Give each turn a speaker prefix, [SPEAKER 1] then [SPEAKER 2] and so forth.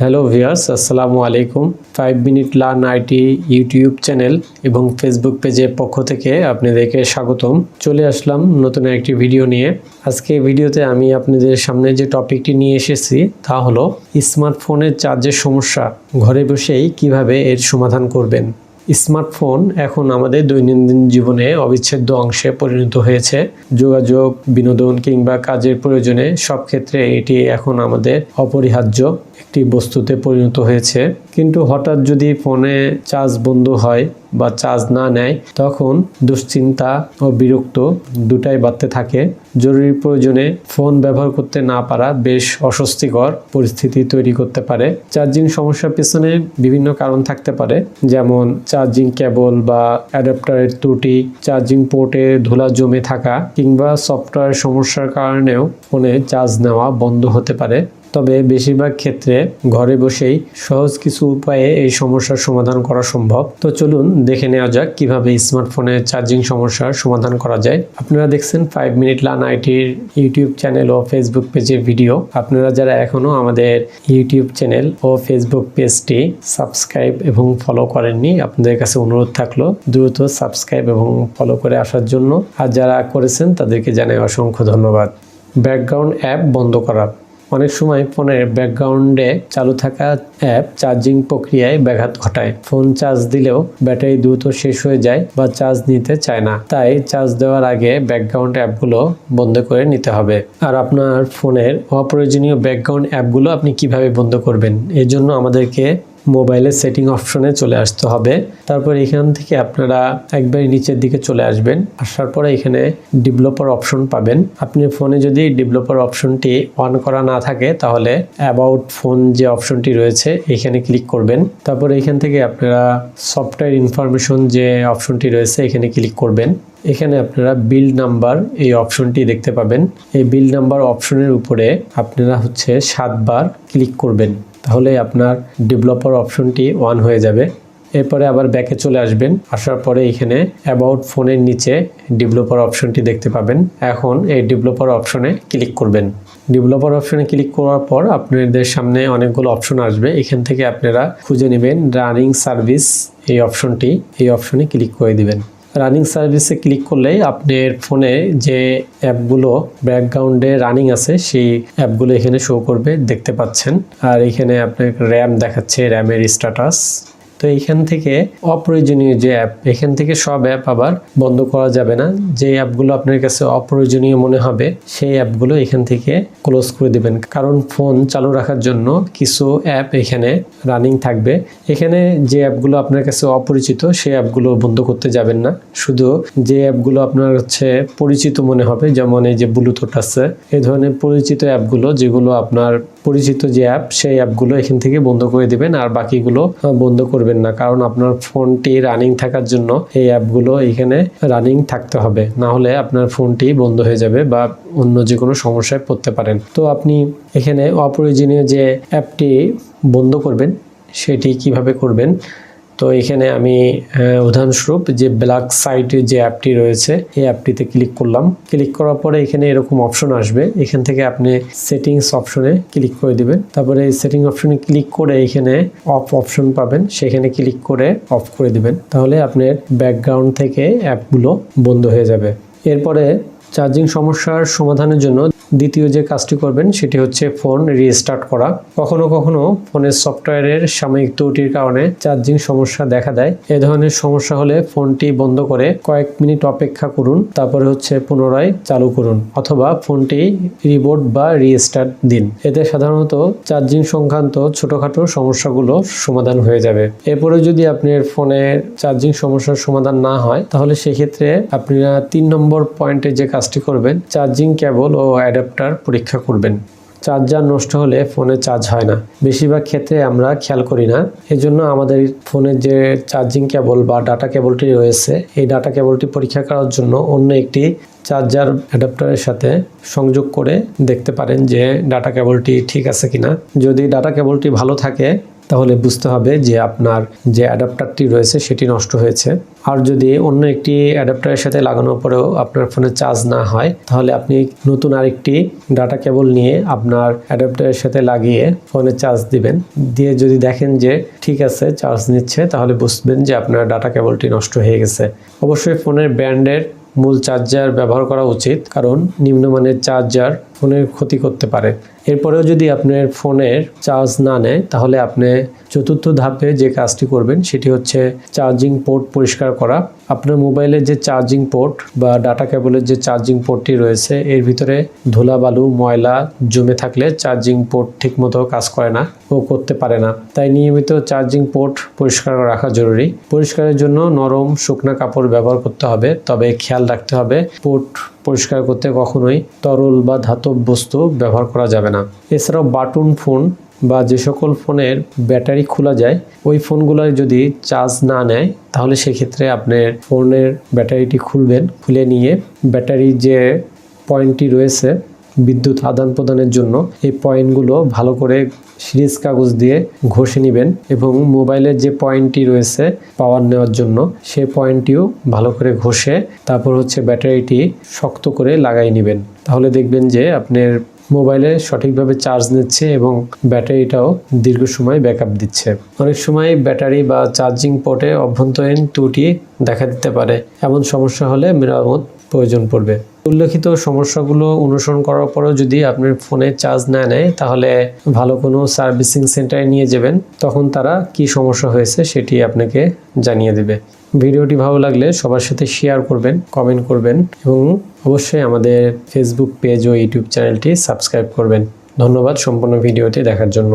[SPEAKER 1] Hello viewers আসসালামু আলাইকুম five minute learn IT YouTube channel এবং ফেসবুক পেজের পক্ষ থেকে আপনাদেরকে স্বাগতম। চলে আসলাম নতুন একটি ভিডিও নিয়ে। আজকে ভিডিওতে আমি আপনাদের সামনে যে টপিকটি নিয়ে এসেছি, তা হলো স্মার্টফোনের চার্জের সমস্যা। ঘরে বসেই কীভাবে এর সমাধান করবেন? স্মার্টফোন এখন আমাদের দৈনন্দিন জীবনে অবিচ্ছেদ্য অংশে পরিণত হয়েছে। যোগাযোগ, বিনোদন কিংবা কাজের প্রয়োজনে সব ক্ষেত্রে এটি এখন আমাদের অপরিহার্য। একটি বস্তুতে পরিণত হয়েছে। কিন্তু হঠাৎ যদি ফোনে চার্জ বন্ধ হয় বা চার্জ না নেয়, তখন দুশ্চিন্তা ও বিরক্ত দুটাই বাড়তে থাকে। জরুরি প্রয়োজনে ফোন ব্যবহার করতে না পারা বেশ অস্বস্তিকর পরিস্থিতি তৈরি করতে পারে। চার্জিং সমস্যার পেছনে বিভিন্ন কারণ থাকতে পারে, যেমন চার্জিং কেবল বা অ্যাডাপ্টারের ত্রুটি, চার্জিং পোর্টে ধুলা জমে থাকা, কিংবা সফটওয়্যার সমস্যার কারণেও ফোনে চার্জ নেওয়া বন্ধ হতে পারে। তবে বেশিরভাগ ক্ষেত্রে ঘরে বসেই সহজ কিছু উপায়ে এই সমস্যার সমাধান করা সম্ভব। তো চলুন দেখে নেওয়া যাক কীভাবে স্মার্টফোনে চার্জিং সমস্যার সমাধান করা যায়। আপনারা দেখছেন ফাইভ মিনিট লান আইটির ইউটিউব চ্যানেল ও ফেসবুক পেজের ভিডিও আপনারা যারা এখনও আমাদের ইউটিউব চ্যানেল ও ফেসবুক পেজটি সাবস্ক্রাইব এবং ফলো করেননি, আপনাদের কাছে অনুরোধ থাকল দ্রুত সাবস্ক্রাইব এবং ফলো করে আসার জন্য। আর যারা করেছেন তাদেরকে জানাই অসংখ্য ধন্যবাদ। ব্যাকগ্রাউন্ড অ্যাপ বন্ধ করা। অনেক সময় ফোনের ব্যাকগ্রাউন্ডে চালু থাকা অ্যাপ চার্জিং প্রক্রিয়ায় ব্যাঘাত ঘটায়। ফোন চার্জ দিলেও ব্যাটারি দ্রুত শেষ হয়ে যায় বা চার্জ নিতে চায় না। তাই চার্জ দেওয়ার আগে ব্যাকগ্রাউন্ড অ্যাপগুলো বন্ধ করে নিতে হবে। আর আপনার ফোনের অপ্রয়োজনীয় ব্যাকগ্রাউন্ড অ্যাপগুলো আপনি কীভাবে বন্ধ করবেন? এর জন্য আমাদেরকে মোবাইলের সেটিং অপশনে চলে আসতে হবে। তারপর এখান থেকে আপনারা একবার নিচের দিকে চলে আসবেন। আসার পরে এখানে ডেভেলপার অপশন পাবেন। আপনি ফোনে যদি ডেভেলপার অপশনটি অন করা না থাকে, তাহলে অ্যাবাউট ফোন যে অপশনটি রয়েছে, এখানে ক্লিক করবেন। তারপর এখান থেকে আপনারা সফটওয়্যার ইনফরমেশন যে অপশনটি রয়েছে, এখানে ক্লিক করবেন। এখানে আপনারা বিল নাম্বার এই অপশনটি দেখতে পাবেন। এই বিল নাম্বার অপশনের উপরে আপনারা হচ্ছে সাতবার ক্লিক করবেন। তাহলে আপনার ডেভেলপার অপশনটি অন হয়ে যাবে। এরপরে আবার ব্যাকে চলে আসবেন। আসার পরে এখানে অ্যাবাউট ফোনের নিচে ডেভেলপার অপশনটি দেখতে পাবেন। এখন এই ডেভেলপার অপশনে ক্লিক করবেন। ডেভেলপার অপশনে ক্লিক করার পর আপনাদের সামনে অনেকগুলো অপশন আসবে। এখান থেকে আপনারা খুঁজে নেবেন রানিং সার্ভিস এই অপশনটি এই অপশনে ক্লিক করে দিবেন। রানিং সার্ভিসে ক্লিক করলে আপনার ফোনে যে অ্যাপগুলো ব্যাকগ্রাউন্ডে রানিং আছে, সেই অ্যাপগুলো এখানে শো করবে, দেখতে পাচ্ছেন। আর এখানে আপনার র্যাম দেখাচ্ছে র্যামের স্ট্যাটাস তো এইখান থেকে অপ্রয়োজনীয় যে অ্যাপ এখান থেকে সব অ্যাপ আবার বন্ধ করা যাবে না। যে অ্যাপগুলো আপনার কাছে অপ্রয়োজনীয় মনে হবে, সেই অ্যাপগুলো এখান থেকে ক্লোজ করে দেবেন। কারণ ফোন চালু রাখার জন্য কিছু অ্যাপ এখানে রানিং থাকবে। এখানে যে অ্যাপগুলো আপনার কাছে অপরিচিত, সেই অ্যাপগুলো বন্ধ করতে যাবেন না। শুধু যে অ্যাপগুলো আপনার হচ্ছে পরিচিত মনে হবে, যেমন এই যে ব্লুটুথ আছে, এই ধরনের পরিচিত অ্যাপগুলো যেগুলো আপনার পরিচিত যে অ্যাপ সেই অ্যাপগুলো এখান থেকে বন্ধ করে দেবেন। আর বাকিগুলো বন্ধ করবেন না, কারণ আপনার ফোনটি রানিং থাকার জন্য এই অ্যাপগুলো এখানে রানিং থাকতে হবে। না হলে আপনার ফোনটি বন্ধ হয়ে যাবে বা অন্য যে কোনো সমস্যায় পড়তে পারেন। তো আপনি এখানে অপ্রয়োজনীয় যে অ্যাপটি বন্ধ করবেন, সেটি কীভাবে করবেন? তো এখানে আমি উদাহরণস্বরূপ যে ব্ল্যাক সাইট যে অ্যাপটি রয়েছে, এই অ্যাপটিতে ক্লিক করলাম। ক্লিক করার পরে এখানে এরকম অপশন আসবে। এখান থেকে আপনি সেটিংস অপশনে ক্লিক করে দিবেন। তারপরে এই সেটিং অপশনে ক্লিক করে এখানে অফ অপশন পাবেন। সেখানে ক্লিক করে অফ করে দিবেন। তাহলে আপনার ব্যাকগ্রাউন্ড থেকে অ্যাপগুলো বন্ধ হয়ে যাবে। এরপরে চার্জিং সমস্যার সমাধানের জন্য দ্বিতীয় যে কাজটি করবেন সেটি হচ্ছে ফোন রিস্টার্ট করা। কখনো কখনো ফোনের সফটওয়্যারের সাময়িক ত্রুটির কারণে চার্জিং সমস্যা দেখা দেয়। এ ধরনের সমস্যা হলে ফোনটি বন্ধ করে কয়েক মিনিট অপেক্ষা করুন, তারপরে হচ্ছে পুনরায় চালু করুন অথবা ফোনটি রিবোট বা রিস্টার্ট দিন। এতে সাধারণত চার্জিং সংক্রান্ত ছোটখাটো সমস্যাগুলো সমাধান হয়ে যাবে। এরপরে যদি আপনার ফোনের চার্জিং সমস্যার সমাধান না হয়, তাহলে সেক্ষেত্রে আপনারা তিন নম্বর পয়েন্টে যে কাজটি করবেন চার্জিং কেবল ও অ্যাডাপ্টার পরীক্ষা করবেন। চার্জার নষ্ট হলে ফোনে চার্জ হয় না। বেশিরভাগ ক্ষেত্রে আমরা খেয়াল করি না। এজন্য আমাদের ফোনের যে চার্জিং কেবল বা ডাটা কেবলটি রয়েছে, এই ডাটা কেবলটি পরীক্ষা করার জন্য অন্য একটি চার্জার অ্যাডাপ্টারের সাথে সংযোগ করে দেখতে পারেন যে ডাটা কেবলটি ঠিক আছে কিনা। যদি ডাটা কেবলটি ভালো থাকে তাহলে বুঝতে হবে যে আপনার যে অ্যাডাপ্টারটি রয়েছে সেটি নষ্ট হয়েছে। আর যদি অন্য একটি অ্যাডাপ্টারের সাথে লাগানোর পরেও আপনার ফোনে চার্জ না হয়, তাহলে আপনি নতুন আরেকটি ডাটা কেবল নিয়ে আপনার অ্যাডাপ্টারের সাথে লাগিয়ে ফোনে চার্জ দিবেন। দিয়ে যদি দেখেন যে ঠিক আছে, চার্জ নিচ্ছে, তাহলে বুঝবেন যে আপনার ডাটা কেবলটি নষ্ট হয়ে গেছে। অবশ্যই ফোনের ব্র্যান্ডের মূল চার্জার ব্যবহার করা উচিত, কারণ নিম্নমানের চার্জার ফোনের ক্ষতি করতে পারে। এরপরেও যদি আপনার ফোনের চার্জ না নেয়, তাহলে আপনি চতুর্থ ধাপে যে কাজটি করবেন, সেটি হচ্ছে চার্জিং পোর্ট পরিষ্কার করা। আপনার মোবাইলের যে চার্জিং পোর্ট বা ডাটা কেবলের যে চার্জিং পোর্টটি রয়েছে, এর ভিতরে ধুলাবালু ময়লা জমে থাকলে চার্জিং পোর্ট ঠিকমতো কাজ করে না ও করতে পারে না। তাই নিয়মিত চার্জিং পোর্ট পরিষ্কার রাখা জরুরি। পরিষ্কারের জন্য নরম শুকনা কাপড় ব্যবহার করতে হবে, তবে খেয়াল রাখতে হবে, পোর্ট পরিষ্কার করতে কখনোই তরল বা ধাতব বস্তু ব্যবহার করা যাবে না। এছাড়াও বাটন ফোন বা যে সকল ফোনের ব্যাটারি খোলা যায়, ওই ফোনগুলোয় যদি চার্জ না নেয়, তাহলে সেক্ষেত্রে আপনার ফোনের ব্যাটারিটি খুলবেন, খুলে নিয়ে ব্যাটারি যে পয়েন্টটি রয়েছে বিদ্যুৎ আদান প্রদানের জন্য এই পয়েন্টগুলো ভালো করে সিরিজ কাগজ দিয়ে ঘষে নেবেন এবং মোবাইলের যে পয়েন্টটি রয়েছে পাওয়ার নেওয়ার জন্য সেই পয়েন্টটিও ভালো করে ঘষে তারপর হচ্ছে ব্যাটারিটি শক্ত করে লাগাই নেবেন। তাহলে দেখবেন যে আপনার মোবাইলে সঠিকভাবে চার্জ নিচ্ছে এবং ব্যাটারিটাও দীর্ঘ সময় ব্যাকআপ দিচ্ছে। অনেক সময় ব্যাটারি বা চার্জিং পোর্টে অভ্যন্তরীণ ত্রুটি দেখা দিতে পারে। এমন সমস্যা হলে মেরামত প্রয়োজন পড়বে। উল্লেখিত সমস্যাগুলো অনুসরণ করার পরেও যদি আপনার ফোনে চার্জ না নেয়, তাহলে ভালো কোনো সার্ভিসিং সেন্টারে নিয়ে যাবেন। তখন তারা কি সমস্যা হয়েছে সেটি আপনাকে জানিয়ে দেবে। ভিডিওটি ভালো লাগলে সবার সাথে শেয়ার করবেন, কমেন্ট করবেন এবং অবশ্যই আমাদের ফেসবুক পেজ ও ইউটিউব চ্যানেলটি সাবস্ক্রাইব করবেন। ধন্যবাদ সম্পূর্ণ ভিডিওটি দেখার জন্য।